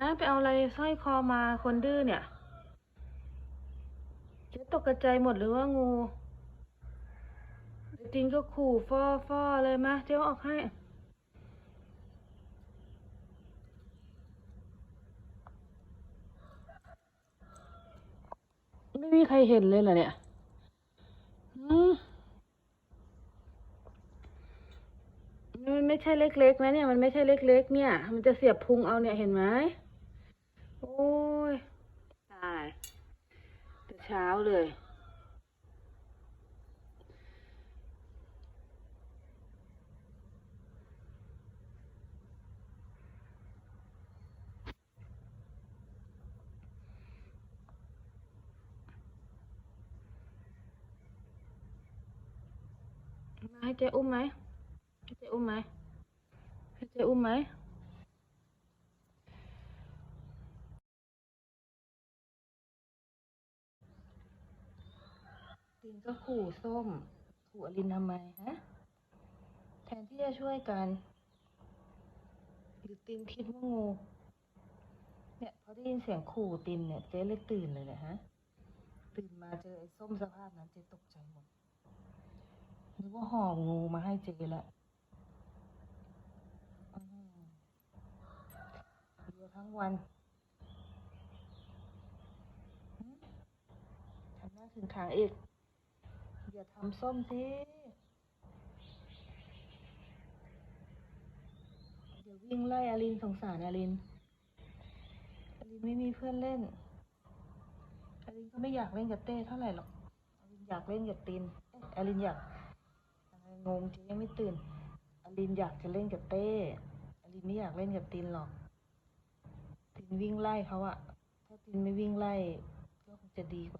ไปเอาอะไรสร้อยคอมาคนดื้อเนี่ยเจ๊ตกกระใจายหมดหรือว่างูจริงก็ขู่ฟอฟอเลยมะเจ๊อาออกให้ไม่มีใครเห็นเลยเหรอเนี่ยมันไม่ใช่เล็กๆนะเนี่ย มันไม่ใช่เล็ก ๆ เนี่ย มันจะเสียบพุงเอาเนี่ย เห็นไหม โอ้ยตายแต่ เช้าเลยมาให้เจ๊อุ้มไหมให้เจ๊อุ้มไหมให้เจ๊อุ้มไหม ตินก็ขู่ส้ม ขู่อลินทำไมฮะ แทนที่จะช่วยกัน หรือตินคิดว่างู เนี่ยพอได้ยินเสียงขู่ตินเนี่ยเจ๊เลยตื่นเลยเนี่ยฮะ ตื่นมาเจอไอ้ส้มสภาพนั้นเจ๊ตกใจหมดนึกว่าห่องูมาให้เจละอือยู่ทั้งวันทำหน้าถึงขางอีก อย่าทำส้มสิเดี๋ยววิ่งไล่อลินสงสารอลินอลินไม่มีเพื่อนเล่นอลินก็ไม่อยากเล่นกับเต้เท่าไหร่หรอกอลินอยากเล่นกับตินอลินอยากงงจ๊ยังไม่ตื่นอลินอยากจะเล่นกับเต้อลินไม่อยากเล่นกับตินหรอกตินวิ่งไล่เขาอะถ้าตินไม่วิ่งไล่ก็คงจะดีกว่า